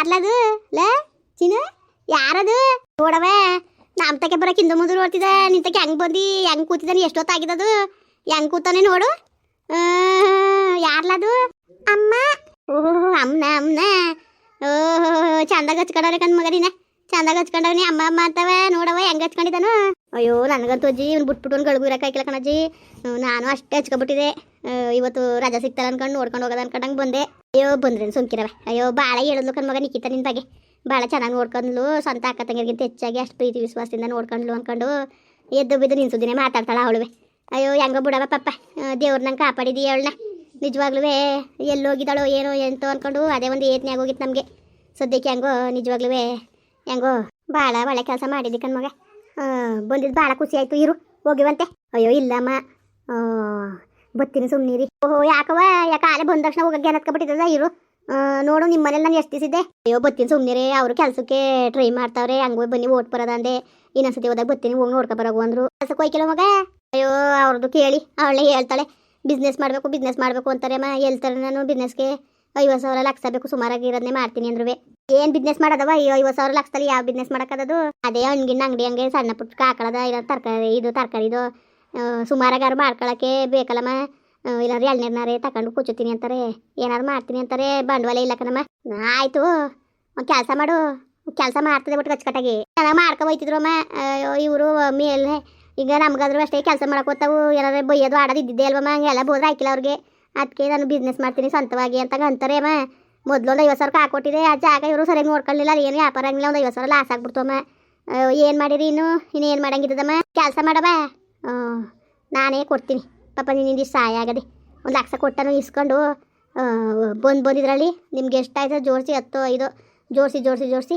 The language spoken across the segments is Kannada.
ಯಾರ್ಲದು? ಲೇ, ಚಿನ್ನ, ಯಾರದು? ನೋಡವ ನಾ ತಕ್ಕೆ ಬರಕ್ ಹಿಂದೆ ಮುಂದೆ ನೋಡ್ತಿದ್ದ. ನಿಂತಕ್ಕೆ ಹೆಂಗ್ ಬಂದಿ ಹೆಂಗ್ ಕೂತಿದ್ದಾನೆ ಎಷ್ಟೊತ್ತಾಗಿದ್ದದು? ಹೆಂಗ್ ಕೂತಾನೆ ನೋಡು. ಯಾರ್ಲದು? ಅಮ್ಮ. ಓಹೋ, ಅಮ್ಮನ ಅಮ್ಮನ. ಓಹೋ ಚಂದಾಗ ಹಚ್ಕೊಂಡವ್ರೆ ಕಣ್ ಮಗನಿನ. ಚಂದಾಗ ಹಚ್ಕೊಂಡವ್ನಿ ಅಮ್ಮ ಅಮ್ಮ ಅಂತವ ನೋಡವ ಹೆಂಗ್ ಹಚ್ಕೊಂಡಿದ್ದಾನು ಅಯ್ಯೋ, ನನಗಂತೂ ಅಜ್ಜಿ ಇವ್ನು ಬಿಟ್ಬಿಟ್ಟು ಒಂದು ಗಳಿಗೂ ಇರಕ್ಕಾಗಿಲ್ಲ ಕಣಜ್ಜಿ. ನಾನು ಅಷ್ಟೇ ಹಚ್ಕೊಬಿಟ್ಟಿದೆ ಇವತ್ತು ರಜಾ ಸಿಕ್ತಾರ ಅನ್ಕೊಂಡು ನೋಡ್ಕೊಂಡು ಹೋಗೋದು ಅನ್ಕೊಂಡಂಗೆ ಬಂದೆ. ಅಯ್ಯೋ, ಬಂದ್ರೇನು ಸುಮ್ಕಿರವ. ಅಯ್ಯೋ ಭಾಳ ಹೇಳಿದ್ಲು ಕಣ್ ಮಗ ನಿಕ್ಕಿತ ನಿನ್ ಬಗ್ಗೆ. ಭಾಳ ಚೆನ್ನಾಗಿ ನೋಡ್ಕೊಂಡ್ಲು. ಸ್ವಂತ ಅಕ್ಕ ತಂಗಿರ್ಗಿಂತ ಹೆಚ್ಚಾಗಿ ಅಷ್ಟು ಪ್ರೀತಿ, ವಿಶ್ವಾಸದಿಂದ ನೋಡ್ಕೊಂಡ್ಲು ಅನ್ಕೊಂಡು ಎದ್ದು ಬಿದ್ದು ನಿನ್ಸುದಿನೇ ಮಾತಾಡ್ತಾಳ ಅವಳುವೆ. ಅಯ್ಯೋ, ಹೆಂಗೋ ಬಿಡವ ಪಪ್ಪ ದೇವ್ರು ನಂಗೆ ಕಾಪಾಡಿದಿ ಅವಳನ್ನ. ನಿಜವಾಗ್ಲೂ ಎಲ್ಲೋಗಿದ್ದಾಳೋ ಏನೋ ಎಂತೋ ಅನ್ಕೊಂಡು ಅದೇ ಒಂದು ಏತನೇ ಆಗೋಗಿತ್ತು ನಮಗೆ. ಸದ್ಯಕ್ಕೆ ಹೆಂಗೋ ನಿಜವಾಗ್ಲೂ ಹೆಂಗೋ ಭಾಳ ಒಳ್ಳೆ ಕೆಲಸ ಮಾಡಿದ್ದಿ ಕಣ್ಮಗ ಬಂದಿದ್ದು ಭಾಳ ಖುಷಿ ಆಯ್ತು. ಇರು, ಹೋಗಿವಂತೆ. ಅಯ್ಯೋ, ಇಲ್ಲಮ್ಮ. ಬತ್ತೀನಿ ಸುಮ್ಮನಿರಿ ಓಹೋ ಯಾಕವ ಯಾಕೆ ಆಲೆ ಬಂದ ತಕ್ಷಣ ಹೋಗಕ್ಕೆ ಏನತ್ಕೊಬಿಟ್ಟಿದ್ದದ ಇರು. ನೋಡು, ನಿಮ್ಮ ಮನೇಲಿ ನಾನು ಎಷ್ಟು ದಿವಸಿದ್ದೆ ಅಯ್ಯೋ, ಬತ್ತೀನಿ ಸುಮ್ಮನಿರಿ ಅವರು ಕೆಲಸಕ್ಕೆ ಟ್ರೈ ಮಾಡ್ತಾವ್ರೆ. ಹಂಗೆ ಬನ್ನಿ, ಓಟ್ ಬರೋದ ಅಂದೆ. ಇನ್ನೊಂದ್ಸತಿ ಹೋದಾಗ ಬತ್ತೀನಿ, ಹೋಗಿ ನೋಡ್ಕೊ ಬರೋಗು ಅಂದ್ರು. ಕೆಲ್ಸಕ್ಕೆ ಹೋಯ್ಕಿಲ್ಲ ಮಗ? ಅಯ್ಯೋ ಅವ್ರದ್ದು ಕೇಳಿ, ಅವಳೇ ಹೇಳ್ತಾಳೆ. ಬಿಸ್ನೆಸ್ ಮಾಡಬೇಕು ಬಿಸ್ನೆಸ್ ಮಾಡಬೇಕು ಅಂತಾರೆ ಅಮ್ಮ. ಹೇಳ್ತಾರೆ ನಾನು ಬಿಸ್ನೆಸ್ಗೆ ಐವತ್ತು ಸಾವಿರ ಲಕ್ಷ ಬೇಕು, ಸುಮಾರಾಗಿ ಇರೋದನ್ನೇ ಮಾಡ್ತೀನಿ ಅಂದ್ರುವೆ. ಏನ್ ಬಿಸ್ನೆಸ್ ಮಾಡೋದವ? ಅಯ್ಯೋ, ಐವತ್ತು ಸಾವಿರ ಲಕ್ಷದಲ್ಲಿ ಯಾವ ಬಿಸ್ನೆಸ್ ಮಾಡಕ್ಕದದು? ಅದೇ ಹಣ್ಗಿನ ಅಂಗಡಿ ಹಂಗೆ ಸಣ್ಣ ಪುಟ್ಟ ಕಾಕಳದ ಇರೋ ತರಕಾರಿ, ಇದು ತರಕಾರಿದು. ಸುಮಾರಾಗಾರು ಮಾಡ್ಕೊಳಕ್ಕೆ ಬೇಕಲ್ಲಮ್ಮ? ಇಲ್ಲಾಂದ್ರೆ ಎಳ್ನೀರ್ನಾರೆ ತಗೊಂಡು ಕೂಚುತ್ತೀನಿ ಅಂತಾರೆ. ಏನಾರು ಮಾಡ್ತೀನಿ ಅಂತಾರೆ, ಬಂಡವಾಳ ಇಲ್ಲ ಕಣಮ್ಮ ಆಯ್ತು, ಒಂದು ಕೆಲಸ ಮಾಡು. ಕೆಲಸ ಮಾಡ್ತದೆ ಬಿಟ್ಟು ಕಚ್ಕಟ್ಟಾಗಿ ಚೆನ್ನಾಗಿ ಮಾಡ್ಕೊ ಅಯ್ಯೋ ಇವರು ಮೇಲೆ ಈಗ ನಮ್ಗಾದ್ರೂ ಅಷ್ಟೇ ಕೆಲಸ ಮಾಡಕ್ಕೆ ಹೋಗ್ತಾವು. ಏನಾದ್ರು ಬೈಯೋದು ಆಡೋದು ಇದ್ದಿದ್ದೆ ಅಲ್ವಮ್ಮ? ಹಂಗೆಲ್ಲ ಬೋದ್ರೆ ಹಾಕಿಲ್ಲ ಅವ್ರಿಗೆ. ಅದಕ್ಕೆ ನಾನು ಬಿಸ್ನೆಸ್ ಮಾಡ್ತೀನಿ ಸ್ವಂತವಾಗಿ ಅಂತ ಅಂತಾರೆ ಅಮ್ಮ. ಮೊದಲು ಒಂದು ಐವತ್ತು ಸಾವಿರ ಹಾಕೊಟ್ಟಿದೆ ಆ ಜಾಗ ಇವರು ಸರಿಯಾಗಿ ನೋಡ್ಕೊಳ್ಳಿಲ್ಲ ಏನು ವ್ಯಾಪಾರ ಆಗಿಲ್ಲ ಒಂದು ಐವತ್ತು ಸಾವಿರ ಲಾಸ್ ಆಗ್ಬಿಡ್ತಮ್ಮ ಏನು ಮಾಡಿರಿ ಇನ್ನು? ಇನ್ನೇನು ಮಾಡಂಗಿದ್ದಮ್ಮ ಕೆಲಸ ಮಾಡಮ್ಮ ನಾನೇ ಕೊಡ್ತೀನಿ. ಪಾಪ ನಿನ್ನಿಂದ ಇಷ್ಟು ಸಹಾಯ ಆಗದೆ. ಒಂದು ಲಕ್ಷ ಕೊಟ್ಟನು ಇಸ್ಕೊಂಡು ಬಂದು ಬಂದಿದ್ರಲ್ಲಿ ನಿಮ್ಗೆ ಎಷ್ಟಾಯ್ತು ಜೋಡಿಸಿ, ಹತ್ತು, ಐದು, ಜೋಡಿಸಿ ಜೋಡಿಸಿ ಜೋಡಿಸಿ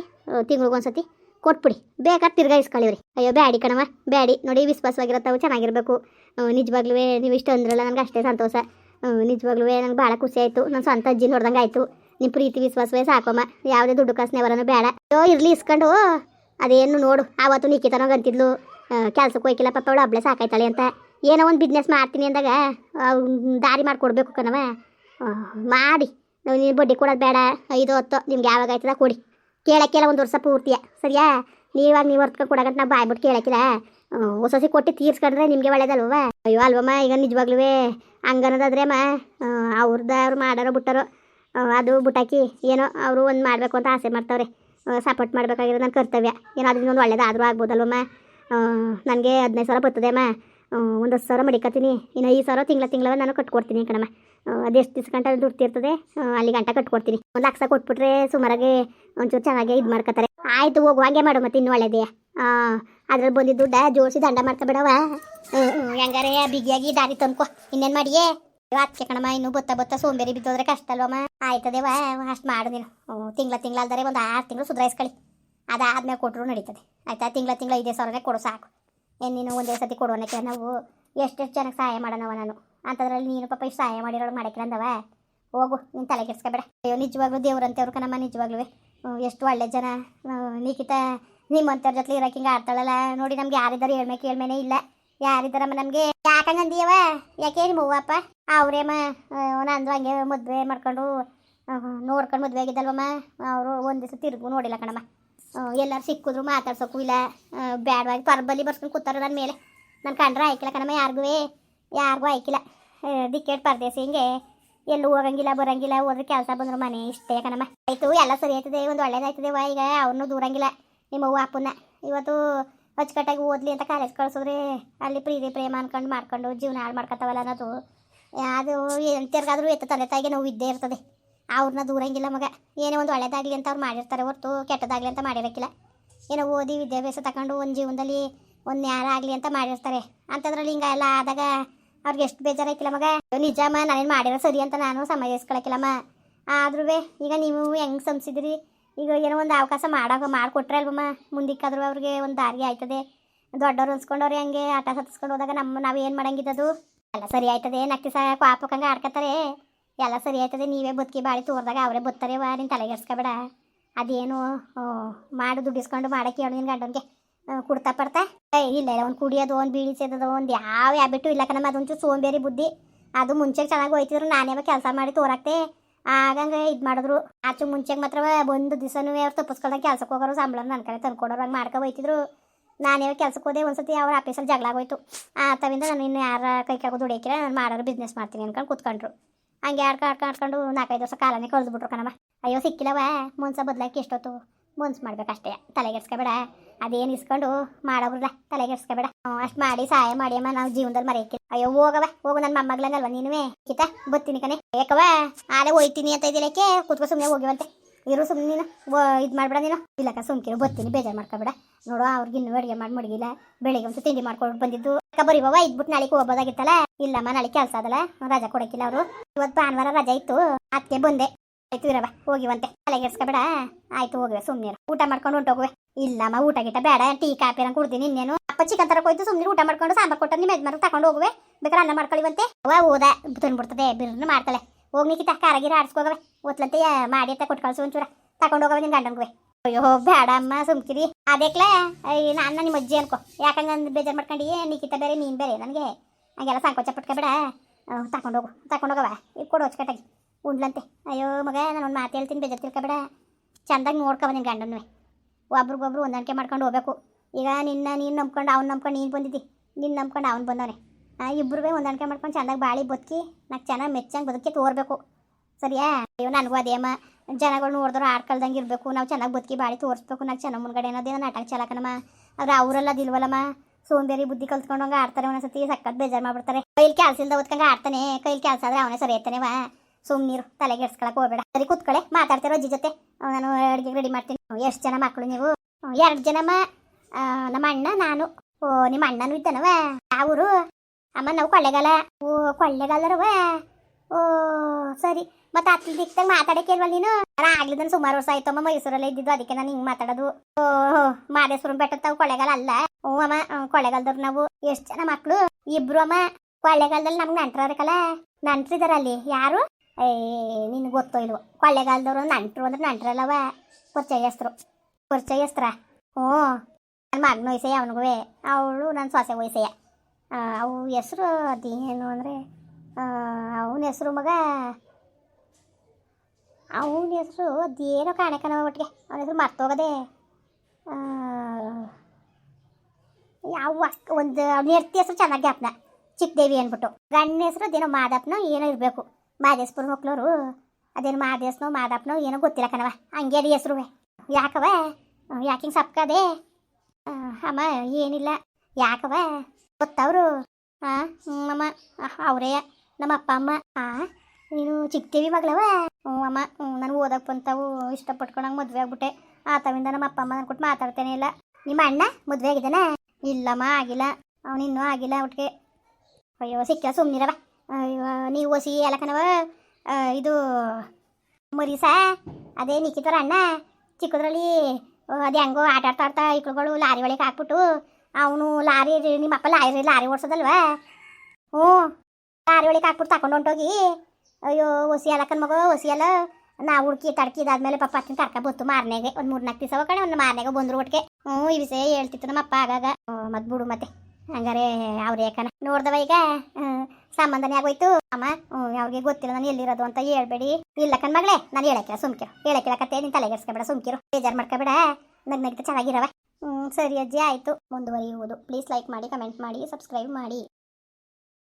ತಿಂಗ್ಳಿಗೆ ಒಂದ್ಸತಿ ಕೊಟ್ಬಿಡಿ. ಬೇಕಾದ್ರೆ ತಿರ್ಗಾ ಇಸ್ಕೊಳ್ಳಿವ್ರಿ ಅಯ್ಯೋ, ಬ್ಯಾಡಿ ಕಣಮ್ಮ ಬ್ಯಾಡಿ. ನೋಡಿ ವಿಶ್ವಾಸವಾಗಿರತ್ತವು, ಚೆನ್ನಾಗಿರ್ಬೇಕು. ನಿಜವಾಗ್ಲೂ ನೀವು ಇಷ್ಟ ಅಂದ್ರಲ್ಲ ನನಗೆ ಅಷ್ಟೇ ಸಂತೋಷ. ನಿಜವಾಗ್ಲೂ ನಂಗೆ ಭಾಳ ಖುಷಿ ಆಯಿತು. ನನ್ನ ಸ್ವಂತ ಅಜ್ಜಿ ನೋಡ್ದಂಗೆ ಆಯಿತು. ನಿಮ್ಮ ಪ್ರೀತಿ ವಿಶ್ವಾಸವೇ ಸಾಕಮ್ಮ ಯಾವುದೇ ದುಡ್ಡು ಕಾಸು ನೆವರನು ಬೇಡ. ಯೋ, ಇರಲಿ ಇಸ್ಕೊಂಡು. ಅದೇನು ನೋಡು, ಆವತ್ತು ನಿಖಿತನೋಗ ಅಂತಿದ್ಲು. ಕೆಲ್ಸಕ್ಕೆ ಹೋಯ್ಕಿಲ್ಲ, ಪಾಪ ಅವಳು ಹಬ್ಳೆ ಸಾಕಾಯ್ತಾಳೆ ಅಂತ. ಏನೋ ಒಂದು ಬಿಸ್ನೆಸ್ ಮಾಡ್ತೀನಿ ಅಂದಾಗ ದಾರಿ ಮಾಡಿಕೊಡ್ಬೇಕು ಕಣವ ಮಾಡಿ. ನಾವು ನೀನು ಬಡ್ಡಿ ಕೊಡೋದು ಬೇಡ. ಐದು, ಹೊತ್ತು, ನಿಮ್ಗೆ ಯಾವಾಗ ಆಯ್ತದ ಕೊಡಿ. ಕೇಳಕ್ಕೆಲ್ಲ ಒಂದು ವರ್ಷ ಪೂರ್ತಿಯ. ಸರಿಯಾ? ನೀವಾಗ ನೀವು ಹೊರ್ತ್ಕೊಂಡು ಕೊಡಗಂತ ನಾವು ಬಾಯ್ಬಿಟ್ಟು ಕೇಳಕ್ಕಿಲ್ಲ. ಆ, ಹೊಸ ಹೊಸ ಕೊಟ್ಟು ತೀರ್ಸ್ಕೊಂಡ್ರೆ ನಿಮಗೆ ಒಳ್ಳೇದಲ್ವ? ಅಯ್ಯೋ ಅಲ್ವಮ್ಮ ಈಗ ನಿಜವಾಗ್ಲೂ ಹಂಗನ್ನೋದಾದ್ರೆ ಅಮ್ಮ ಅವ್ರದ್ದು ಅವ್ರು ಮಾಡಾರೋ ಬಿಟ್ಟಾರೋ. ಅದು ಬುಟಾಕಿ ಏನೋ ಅವರು ಒಂದು ಮಾಡಬೇಕು ಅಂತ ಆಸೆ ಮಾಡ್ತಾವ್ರೆ. ಸಪೋರ್ಟ್ ಮಾಡಬೇಕಾಗಿರೋ ನನ್ನ ಕರ್ತವ್ಯ. ಏನೋ ಅದರಿಂದ ಒಂದು ಒಳ್ಳೇದಾದರೂ ಆಗ್ಬೋದಲ್ವಮ್ಮ? ನನಗೆ ಹದಿನೈದು ಸಾವಿರ ಬರ್ತದೆ ಅಮ್ಮ ಒಂದು ಹತ್ತು ಸಾವಿರ ಮಡಿಕತ್ತೀನಿ. ಇನ್ನು ಐದು ಸಾವಿರ ತಿಂಗಳ ತಿಂಗಳ ನಾನು ಕಟ್ಕೊಡ್ತೀನಿ ಕಣಮ್ಮ. ಅದೆಷ್ಟು ದಿವ್ಸ ಗಂಟೆ ದುಡ್ತಿರ್ತದೆ ಆ, ಅಲ್ಲಿ ಗಂಟ ಕಟ್ಕೊಡ್ತೀನಿ. ಒಂದು ಲಕ್ಷ ಕೊಟ್ಬಿಟ್ರೆ ಸುಮಾರಾಗಿ ಒಂಚೂರು ಚೆನ್ನಾಗಿ ಇದು ಮಾಡ್ಕೊತಾರೆ ಆಯಿತು ಹೋಗು ಹಂಗೆ ಮಾಡು ಮತ್ತೆ ಇನ್ನೂ ಒಳ್ಳೇದೇ. ಅದ್ರಲ್ಲಿ ಬಂದಿದ್ದು ದುಡ್ಡ ಜೋಡಿಸಿ ದಂಡ ಮಾಡ್ಕೊಬೇಡವ ಹೆಂಗಾರೆ, ಬಿಗಿಯಾಗಿ ದಾರಿ ತಂದ್ಕೊ. ಇನ್ನೇನು ಮಾಡಿಯೇ? ಅದಕ್ಕೆ ಕಣಮ್ಮ, ಇನ್ನು ಬತ್ತ ಬತ್ತ ಸೋಂಬೇರಿ ಬಿದ್ದೋದ್ರೆ ಕಷ್ಟ ಅಲ್ವಮ್ಮ. ಆಯ್ತದೇವ ಅಷ್ಟು ಮಾಡು ನೀನು. ತಿಂಗಳ ತಿಂಗಳ ಅಲ್ದರೆ ಒಂದು ಆರು ತಿಂಗಳು ಸುಧಾರಿಸ್ಕೊಳ್ಳಿ ಅದಾದ್ಮೇಲೆ ಕೊಟ್ಟರು ನಡೀತದೆ. ಆಯ್ತಾ, ತಿಂಗಳ ತಿಂಗಳ ಐದೇ ಸಾವಿರನೇ ಕೊಡು ಸಾಕು. ಏನು ನೀನು ಒಂದೇ ಸತಿ ಕೊಡೋನಕ್ಕೆ ನಾವು ಎಷ್ಟೆಷ್ಟು ಜನಕ್ಕೆ ಸಹಾಯ ಮಾಡೋಣವ ನಾನು. ಅಂಥದ್ರಲ್ಲಿ ನೀನು ಪಾಪ ಇಷ್ಟು ಸಹಾಯ ಮಾಡಿರೋಳು ಮಾಡಕ್ಕೆ ಅಂದವ ಹೋಗು, ನೀನು ತಲೆ ಕೆಡ್ಸ್ಕೊಬೇಡ ಅಯ್ಯೋ, ನಿಜವಾಗ್ಲೂ ಅವ್ರ ಕಣಮ್ಮ ನಿಜವಾಗ್ಲೂ ಎಷ್ಟು ಒಳ್ಳೆ ಜನ. ನಿಖಿತ ನಿಮ್ಮಂಥವ್ರ ಜೊತೆ ಇರಕ್ಕೆ ಹಿಂಗೆ ಆಡ್ತಾಳಲ್ಲ? ನೋಡಿ ನಮ್ಗೆ ಯಾರಿದ್ದಾರೆ ಹೇಳ್ಮೆ ಕೇಳ್ಮೇನೆ ಇಲ್ಲ. ಯಾರಿದ್ದಾರಮ್ಮ ನಮಗೆ? ಯಾಕಂಗಂದಿಯವ ಯಾಕೆ ನಿಮ್ಮ ಅವ್ವಪ್ಪ? ಅವ್ರೇಮ್ಮ ನಂದು ಹಂಗೆ ಮದುವೆ ಮಾಡ್ಕೊಂಡು ನೋಡ್ಕೊಂಡು ಮದುವೆ ಆಗಿದ್ದಲ್ವಮ್ಮ? ಅವರು ಒಂದು ದಿವಸ ತಿರುಗು ನೋಡಿಲ್ಲ ಕಣಮ್ಮ. ಎಲ್ಲರೂ ಸಿಕ್ಕಿದ್ರು ಮಾತಾಡ್ಸೋಕ್ಕೂ ಇಲ್ಲ. ಬ್ಯಾಡವಾಗಿ ಪರ್ಬಲ್ಲಿ ಬರ್ಸ್ಕೊಂಡು ಕೂತಾರ ನನ್ನ ಮೇಲೆ. ನನ್ನ ಕಂಡ್ರೆ ಆಯ್ಕಿಲ್ಲ ಕಣಮ್ಮ ಯಾರಿಗೂ ಯಾರಿಗೂ ಆಯ್ಕಿಲ್ಲ. ದಿಕ್ಕೇಟ್ ಪರದೇಸಿ ಹಿಂಗೆ ಎಲ್ಲೂ ಹೋಗಂಗಿಲ್ಲ, ಬರಂಗಿಲ್ಲ, ಹೋದ್ರೆ ಕೆಲಸ ಬಂದ್ರು ಮನೆ ಇಷ್ಟೇ ಕಣಮ್ಮ. ಆಯಿತು, ಎಲ್ಲ ಸರಿ ಆಯ್ತದೆ, ಒಂದು ಒಳ್ಳೇದಾಯ್ತದೆ ಈಗ ಅವ್ರನ್ನೂ ದೂರಂಗಿಲ್ಲ. ನಿಮ್ಮ ಅವ್ವ ಅಪ್ಪನ. ಇವತ್ತು ಅಚ್ಚುಕಟ್ಟಾಗಿ ಓದ್ಲಿ ಅಂತ ಕಾಲೇಜ್ ಕಳ್ಸಿದ್ರೆ ಅಲ್ಲಿ ಪ್ರೀತಿ, ಪ್ರೇಮ ಅನ್ಕೊಂಡು ಮಾಡ್ಕೊಂಡು ಜೀವನ ಹಾಳು ಮಾಡ್ಕೊತಾವಲ್ಲ ಅನ್ನೋದು. ಅದು ಎಂತಿರ್ಗಾದ್ರೂ ಎತ್ತ ತಂದೆ ತಾಯಿಗೆ ನೋವು ಇದ್ದೇ ಇರ್ತದೆ. ಅವ್ರನ್ನ ದೂರಂಗಿಲ್ಲ ಮಗ. ಏನೇ ಒಂದು ಒಳ್ಳೇದಾಗಲಿ ಅಂತ ಅವ್ರು ಮಾಡಿರ್ತಾರೆ ಹೊರತು ಕೆಟ್ಟದಾಗಲಿ ಅಂತ ಮಾಡಿರೋಕ್ಕಿಲ್ಲ ಏನೋ ಓದಿ ವಿದ್ಯಾಭ್ಯಾಸ ತಗೊಂಡು ಒಂದು ಜೀವನದಲ್ಲಿ ಒಂದು ನ್ಯಾರ ಆಗಲಿ ಅಂತ ಮಾಡಿರ್ತಾರೆ. ಅಂಥದ್ರಲ್ಲಿ ಹಿಂಗೆ ಎಲ್ಲ ಆದಾಗ ಅವ್ರಿಗೆ ಎಷ್ಟು ಬೇಜಾರಾಯ್ತಿಲ್ಲ ಮಗ. ನಿಜಮ್ಮ ನಾನೇನು ಮಾಡಿರೋ ಸರಿ ಅಂತ ನಾನು ಸಮಯ ಇಸ್ಕೊಳಕ್ಕಿಲ್ಲಮ್ಮ ಆದ್ರೂ ಈಗ ನೀವು ಹೆಂಗೆ ಸಂಸಿದಿರಿ ಈಗ ಏನೋ ಒಂದು ಅವಕಾಶ ಮಾಡೋ ಮಾಡಿಕೊಟ್ರೆ ಅಲ್ವಮ್ಮ? ಮುಂದಿಕ್ಕಾದ್ರೂ ಅವ್ರಿಗೆ ಒಂದು ದಾರಿ ಆಯ್ತದೆ. ದೊಡ್ಡವ್ರು ಅನ್ಸ್ಕೊಂಡವ್ರೆ ಹಂಗೆ ಆಟ ಸತ್ಸ್ಕೊಂಡು ಹೋದಾಗ ನಮ್ಮ ನಾವು ಏನು ಮಾಡಂಗಿದ್ದದು? ಎಲ್ಲ ಸರಿ ಆಯ್ತದೆ. ನಕ್ಕಿ ಸಹ ಪಾಪಕ್ಕಂಗೆ ಆಡ್ಕೊತಾರೆ ಎಲ್ಲ ಸರಿ ಆಯ್ತದೆ. ನೀವೇ ಬದುಕಿ ಬಾಳಿ ತೋರಿದಾಗ ಅವರೇ ಬತ್ತಾರೆ. ವಾ, ನೀನು ತಲೆಗೆಡ್ಸ್ಕೊಬೇಡ ಅದೇನು ಮಾಡು ದುಡ್ಡಿಸ್ಕೊಂಡು ಮಾಡಕ್ಕೆ ಹೇಳು ನಿನ್ನ ಗಂಡನಿಗೆ. ಕುಡ್ತಾ ಪಡ್ತಾ. ಏ, ಇಲ್ಲ ಇಲ್ಲ, ಒಂದು ಕುಡಿಯೋದು, ಒಂದು ಬೀಡಿ ಸೇದೋದು ಒಂದು ಯಾವ ಹ್ಯಾಬಿಟು ಇಲ್ಲ ಕಣಮ್ಮ. ಅದೊಂಚೂರು ಸೋಂಬೇರಿ ಬುದ್ಧಿ. ಅದು ಮುಂಚೆ ಚೆನ್ನಾಗಿ ಹೋಯ್ತಿದ್ರು. ನಾನೇ ಕೆಲಸ ಮಾಡಿ ತೋರಾಕ್ತೆ. ಆಗಂಗೆ ಇದು ಮಾಡಿದ್ರು. ಆಚೆ ಮುಂಚೆಗೆ ಮಾತ್ರ ಒಂದು ದಿವಸನೂ ಅವ್ರು ತಪ್ಪಿಸ್ಕೊಳ್ದಂಗೆ ಕೆಲ್ಸಕ್ಕೆ ಹೋಗೋರು ಸಂಬಳ ನನ್ನ ಕಡೆ ತಂದ್ಕೊಡೋರು ಹಂಗೆ ಮಾಡ್ಕೊ ಹೋಯ್ತಿದ್ರು. ನಾನೇ ಕೆಲ್ಸಕ್ಕೆ ಹೋದೆ, ಒಂದ್ಸತಿ ಅವ್ರ ಆಫೀಸಲ್ಲಿ ಜಗಳ ಆಗೋಯ್ತು. ಆ ತವಿಂದ ನಾನು ಇನ್ನು ಯಾರ ಕೈ ಕಾಗೋ ದುಡಿಯಕ್ಕಿಲ್ಲ, ನಾನು ಮಾಡೋರು ಬಿಸ್ನೆಸ್ ಮಾಡ್ತೀನಿ ಅನ್ಕೊಂಡು ಕೂತ್ಕೊಂಡ್ರು. ಹಂಗೆ ಆಡ್ಕೊಂಡು ಆಡ್ಕೊಂಡು ಆಡ್ಕೊಂಡು ನಾಲ್ಕೈದು ವರ್ಷ ಕಾಲನೇ ಕಳೆದ್ಬಿಟ್ರು ಕಣಮ್ಮ ಅಯ್ಯೋ ಸಿಕ್ಕಿಲ್ಲವ ಮುನ್ಸ ಬದಲಾಕಿ ಎಷ್ಟೊತ್ತು? ಮುನ್ಸ್ ಮಾಡ್ಬೇಕಷ್ಟೇ. ತಲೆಗೆಡ್ಸ್ಕೊಬೇಡ. ಅದೇನು ಇಸ್ಕೊಂಡು ಮಾಡೋಬ್ರಲ್ಲ ತಲೆಗೆಡ್ಸ್ಕೊಬೇಡ. ಅಷ್ಟು ಮಾಡಿ ಸಹಾಯ ಮಾಡಿ ಅಮ್ಮ, ನಾವು ಜೀವನದಲ್ಲಿ ಮರೆಯಕ್ಕೆ. ಅಯ್ಯೋ ಹೋಗವ ಹೋಗು ನನ್ನ ಮೊಮ್ಮಗ್ಳಂಗಲ್ವ ನೀನುವೇ. ಕಿತ ಬತ್ತೀನಿ ಕಣೆ. ಏಕವ ಆಲೆ ಹೋಯ್ತೀನಿ ಅಂತ ಇದಕ್ಕೆ ಕುತ್ಕೋ ಸುಮ್ಮನೆ ಹೋಗಿವಂತೆ. ಇರು ಸುಮ್ಮನೆ ನೀನು. ಇದು ಮಾಡ್ಬೇಡ ನೀನು. ಇಲ್ಲಕ್ಕ ಸುಮ್ಕಿರು ಬತ್ತೀನಿ, ಬೇಜಾರು ಮಾಡ್ಕೊಬೇಡ. ನೋಡು, ಅವ್ರಿಗೆ ಇನ್ನೂ ಅಡುಗೆ ಮಾಡಿ ಮಡಗಿಲ್ಲ. ಬೆಳಿಗ್ಗೆ ಒಂದು ತಿಂಡಿ ಮಾಡ್ಕೊಂಡು ಬಂದಿದ್ದು. ಅಕ್ಕ, ಬರೀ ಇದ್ಬಿಟ್ಟು ನಾಳೆಗೆ ಹೋಗ್ಬೋದಾಗಿತ್ತಲ್ಲ? ಇಲ್ಲಮ್ಮ ನಾಳೆ ಕೆಲಸ ಅದಲ್ಲ ರಜಾ ಕೊಡಕ್ಕಿಲ್ಲ ಅವರು. ಇವತ್ತು ಭಾನುವಾರ ರಜಾ ಇತ್ತು. ಅದಕ್ಕೆ ಬಂದೆ. ಆಯ್ತು ಇರವ ಹೋಗಿವಂತೆ ತಲೆಗೆಡ್ಸ್ಕೊಬೇಡ ಆಯ್ತು, ಹೋಗುವೆ ಸುಮ್ಮನೆ ಊಟ ಮಾಡ್ಕೊಂಡು ಹೊಂಟೋಗುವೆ ಇಲ್ಲಮ್ಮ ಊಟ ಗಿಟ ಬೇಡ. ಟೀ ಕಾಪಿ ಅಂತ ಕುಡ್ತೀನಿ ಇನ್ನೇನು. ಅಪ್ಪ ಚಿಕನ್ ತರ ಹೋಯ್ತು ಸುಮ್ಮನೆ ಊಟ ಮಾಡ್ಕೊಂಡು ಸಾಂಬಾರ್ ಕೊಟ್ಟು ನಿಮ್ಮ ಯಜಮಾನ ತಕೊಂಡು ಹೋಗುವೆ. ಬೇಕಾದ್ರೆ ಅನ್ನ ಮಾಡ್ಕೊಳ್ಳಿವಂತೆ ಅವ್ವ ಹೋದ ತಂದ್ಬಿಡ್ತದೆ ಬಿರ್ನು ಮಾಡ್ತಾಳೆ. ಹೋಗಿ ನಿಕಿತ ಕಾರಾಗಿರ ಆಡ್ಸ್ಕೋಗವೆ. ಒತ್ಲಂತೆ ಮಾಡಿ ಅಂತ ಕೊಟ್ಟು ಕಳ್ಸು ಒಂಚೂರ. ತಗೊಂಡು ಹೋಗವೆ ನಿನ್ ಗಂಡಂಗುವೆ ಅಯ್ಯೋ ಬೇಡ ಅಮ್ಮ ಸುಮ್ಕಿರಿ ಅದಕ್ಲೆ ನಾನು ನಿಮ್ಮ ಅಜ್ಜಿ ಅನ್ಕೋ. ಬೇಜಾರ್ ಬೇಜಾರು ಮಾಡ್ಕೊಂಡು? ನಿಕಿತ ಬೇರೆ, ನೀನ್ ಬೇರೆ, ನನಗೆ. ಹಂಗೆಲ್ಲ ಸಂಕೋಚ ಪಟ್ಕೋಬೇಡ. ತಗೊಂಡೋಗು ತಗೊಂಡೋಗವ ಈಗ ಕೊಡು ಹೊಚ್ಕಟ್ಟಾಗಿ ಉಂಡ್ಲಂತೆ. ಅಯ್ಯೋ ಮಗ, ನಾನು ಒಂದು ಮಾತು ಹೇಳ್ತೀನಿ, ಬೇಜಾರು ತಿಳ್ಕೊಬೇಡ. ಚಂದಾಗಿ ನೋಡ್ಕೊಬ ನಿನ್ನ ಗಂಡನ್ನುವೆ. ಒಬ್ರಿಗೊಬ್ರು ಹೊಂದಾಣಿಕೆ ಮಾಡ್ಕೊಂಡು ಹೋಗ್ಬೇಕು. ಈಗ ನಿನ್ನ ನೀನು ನಂಬ್ಕೊಂಡು ಅವ್ನು ನಂಬ್ಕೊಂಡು ನೀನು ಬಂದಿದ್ದಿ. ನಿನ್ನ ನಂಬ್ಕೊಂಡು ಅವ್ನು ಬಂದವನೆ. ಇಬ್ಬರು ಹೊಂದಾಣಿಕೆ ಮಾಡ್ಕೊಂಡು ಚಂದಾಗಿ ಬಾಳಿ ಬದುಕಿ ನಾಲ್ಕು ಚೆನ್ನಾಗಿ ಮೆಚ್ಚಂಗೆ ಬದುಕಿ ತೋರ್ಬೇಕು. ಸರಿಯಾ? ಅಯ್ಯೋ, ನನಗೂ ಅದೇ ಅಮ್ಮ. ಜನಗಳು ನೋಡಿದ್ರು ಆಡ್ಕೊಳ್ದಂಗೆ ಇರಬೇಕು. ನಾವು ಚೆನ್ನಾಗಿ ಬದುಕಿ ಬಾಳಿ ತೋರಿಸ್ಬೇಕು. ನಾಲ್ಕು ಚೆನ್ನಾಗಿ ಮುನ್ಗಡೆ ಏನೋ ನಾಟಕ ಚಲಕನಮ್ಮ ಆದ್ರೆ ಅವರೆಲ್ಲ ದಿಲ್ವಲಮ್ಮ ಸೋಂಬೇರಿ ಬುದ್ಧಿ ಕಲ್ತ್ಕೊಂಡಂಗೆ ಆಡ್ತಾರೆ ಒಂದೊಂದ್ಸತಿ ಸಕ್ಕತ್ ಬೇಜಾರು ಮಾಡ್ಬಿಡ್ತಾರೆ. ಕೈಲಿ ಕೆಲಸ ಇಲ್ಲದ ಓದ್ಕೊಂಡು ಆಡ್ತಾನೆ. ಕೈಲಿ ಕೆಲಸ ಆದರೆ ಅವನೇ ಸರಿ ವಾ. ಸುಮ್ಮನೀರು ತಲೆಗೆ ಗೆಡ್ಸ್ಕೊಳಕ್ ಹೋಗ್ಬೇಡ. ಸರಿ ಕೂತ್ಕೊಳ್ಳೆ ಮಾತಾಡ್ತಿರೋ ಅಜ್ಜಿ ಜೊತೆ. ನಾನು ಅಡುಗೆ ರೆಡಿ ಮಾಡ್ತೀನಿ. ಎಷ್ಟು ಜನ ಮಕ್ಕಳು ನೀವು? ಎರಡು ಆ, ನಮ್ಮ ಅಣ್ಣ ನಾನು. ಓ ನಿಮ್ಮ ಅಣ್ಣನೂ ಇದ್ದಾನವ? ಅವರು ಅಮ್ಮ ನಾವು ಕೊಳ್ಳೆಗಾಲ. ಓ ಕೊಳ್ಳೆಗಾಲರವ ಓ ಸರಿ. ಮತ್ತೆ ಅತ್ಲ ದಿಕ್ದಾಗ ಮಾತಾಡಕ್ಕಿಲ್ವಲ್ಲ ನೀನು? ಆಗ್ಲಿದ್ದಾನೆ ಸುಮಾರು ವರ್ಷ ಆಯ್ತಮ್ಮ ಮೈಸೂರಲ್ಲೇ ಇದ್ದಿದ್ದು ಅದಕ್ಕೆ ನಾನು ಹಿಂಗೆ ಮಾತಾಡೋದು. ಓ ಮಾದೇಶ್ವರಂ ಬೆಟ್ಟ ತಾವು ಕೊಳ್ಳೆಗಾಲ ಅಲ್ಲ? ಹ್ಞೂ ಅಮ್ಮ ಕೊಳ್ಳೆಗಾಲದವ್ರು ನಾವು. ಎಷ್ಟು ಜನ ಮಕ್ಕಳು ಇಬ್ರು ಅಮ್ಮ. ಕೊಳ್ಳೆಗಾಲದಲ್ಲಿ ನಮ್ಗೆ ನಂಟ್ರದಕ್ಕಲ್ಲ ನಂಟ್ರಿದಾರ ಅಲ್ಲಿ. ಯಾರು? ಏ, ನಿನ್ಗೆ ಗೊತ್ತೋ ಇಲ್ವೋ? ಕೊಳ್ಳೆಗಾಲದವರು ನಂಟ್ರು ಅಂದ್ರೆ ನಂಟ್ರಲ್ಲವ ಪರಿಚಯಸ್ತ್ರು ಪರಿಚಯಸ್ತ್ರ ಹ್ಞೂ. ನನ್ನ ಮಗನ ವಯಸ್ಸೆಯ ಅವನಿಗೂ ಅವಳು ನನ್ನ ಸೊಸೆ ವಯಸ್ಸೆಯ ಅವು ಹೆಸರು ಅದೇನು ಅಂದರೆ ಅವನ ಹೆಸರು ಮಗ, ಅವನ ಹೆಸರು ಅದೇನೋ ಕಾಣಕನ ಒಟ್ಟಿಗೆ. ಅವನ ಹೆಸರು ಮರ್ತೋಗದೆ. ಯಾವ ಒಂದು ಅವ್ನ ಹೆರ್ತಿ ಹೆಸ್ರು ಚೆನ್ನಾಗಿ ಜ್ಞಾಪನ. ಚಿಕ್ಕದೇವಿ ಅಂದ್ಬಿಟ್ಟು. ಗಣ್ಣ ಹೆಸರು ಅದೇನೋ ಮಾದಪ್ಪನ ಏನೋ ಇರಬೇಕು. ಮಾದೇಶ್ಪುರ ಹೋಗ್ಲೋರು? ಅದೇನು ಮಾದೇಶ್ನೋ ಮಾದಪ್ಪನೋ ಏನೋ ಗೊತ್ತಿಲ್ಲ ಕಣವ ಹಂಗೆ ಅದು ಹೆಸ್ರುವೆ. ಯಾಕವ ಯಾಕೆ ಹಿಂಗೆ ಸಪ್ಕದೆ? ಅಮ್ಮ, ಏನಿಲ್ಲ. ಯಾಕವ ಗೊತ್ತವರು? ಹಾಂ ಅಮ್ಮ. ಅವರೇ. ನಮ್ಮ ಅಪ್ಪ, ಅಮ್ಮ. ಹಾಂ ನೀನು ಚಿಕ್ಕದೇವಿ ಮಗಳವ ಹ್ಞೂ ಅಮ್ಮ. ಹ್ಞೂ ನಾನು ಓದಕ್ಕೆ ಬಂತಾವು. ಇಷ್ಟಪಟ್ಕೊಂಡಂಗೆ ಮದುವೆ ಆಗ್ಬಿಟ್ಟೆ. ಆತವಿಂದ ನಮ್ಮ ಅಪ್ಪ, ಅಮ್ಮ ಅನ್ಕೊಟ್ಟು ಮಾತಾಡ್ತೇನೆ ಇಲ್ಲ. ನಿಮ್ಮ ಅಣ್ಣ ಮದುವೆ ಆಗಿದ್ದಾನೆ? ಇಲ್ಲಮ್ಮ, ಆಗಿಲ್ಲ. ಅವನಿನ್ನೂ ಆಗಿಲ್ಲ ಒಟ್ಟಿಗೆ ಅಯ್ಯೋ ಸಿಕ್ಕ ಸುಮ್ಮನಿರವ ನೀವು ಒಸಿ ಎಲ್ಲಕನವ ಇದು ಮರೀಸ? ಅದೇ ನಿಕ್ಕಿತರ ಅಣ್ಣ. ಚಿಕ್ಕದ್ರಲ್ಲಿ ಅದು ಹೆಂಗೋ ಆಟ ಆಡ್ತಾ ಆಡ್ತಾ ಇಕ್ಳುಗಳು ಲಾರಿ ಒಳಗೆ ಹಾಕ್ಬಿಟ್ಟು ಅವನು ಲಾರಿ ನಿಮ್ಮ ಅಪ್ಪ ಲಾರಿ ಲಾರಿ ಓಡಿಸೋದಲ್ವಾ? ಹ್ಞೂ, ಲಾರಿ ಒಳಗೆ ಹಾಕ್ಬಿಟ್ಟು ತಗೊಂಡು ಹೊಂಟೋಗಿ, ಅಯ್ಯೋ ಒಸಿ ಅಲಕನ ಮಗ ಒಸಿ ಅಲ್ಲ. ನಾ ಹುಡುಕಿ ತಡ್ಕಿ ಇದಾದ್ಮೇಲೆ ಪಪ್ಪ ಅತ್ತಿನ ಕರ್ಕ ಬತ್ತು ಮಾರನೆಗೆ ಒಂದು ಮೂರು ನಾಲ್ಕು ದಿವಸ ಕಡೆ ಒಂದು ಮಾರನೆಗೆ ಬಂದ್ರು ಒಟ್ಟಿಗೆ ಹ್ಞೂ, ಈ ವಿಷಯ ಹೇಳ್ತಿತ್ತು ನಮ್ಮಪ್ಪ ಆಗಾಗ. ಮತ್ತೆ ಬಿಡು ಮತ್ತೆ. ಹಂಗಾರೆ ಅವ್ರೇ ಯಾಕನ ನೋಡ್ದವ ಈಗ. ಸಂಬಂಧನೇ ಆಗೋಯ್ತು. ಅಮ್ಮ ಅವ್ರಿಗೆ ಗೊತ್ತಿಲ್ಲ, ನಾನು ಎಲ್ಲಿರೋದು ಅಂತ ಹೇಳ್ಬೇಡಿ. ಇಲ್ಲ ಕಣ್ ಮಗಳೇ, ನಾನು ಹೇಳಕ್ಕಿಲ್ಲ, ಸುಮ್ಕಿರು. ಹೇಳಕ್ಕಿಲ್ಲ ಕತೆ ನೀನು ತಲೆಗೆಡ್ಸ್ಕೊಬೇಡ ಸುಮ್ಕಿರು. ಬೇಜಾರು ಮಾಡ್ಕೋಬೇಡ. ನಗ್ ನಗ್ತ ಚೆನ್ನಾಗಿರವ. ಹ್ಞೂ ಸರಿ ಅಜ್ಜಿ, ಆಯಿತು. ಮುಂದುವರಿಯುವುದು. ಪ್ಲೀಸ್ ಲೈಕ್ ಮಾಡಿ ಕಮೆಂಟ್ ಮಾಡಿ ಸಬ್ಸ್ಕ್ರೈಬ್ ಮಾಡಿ.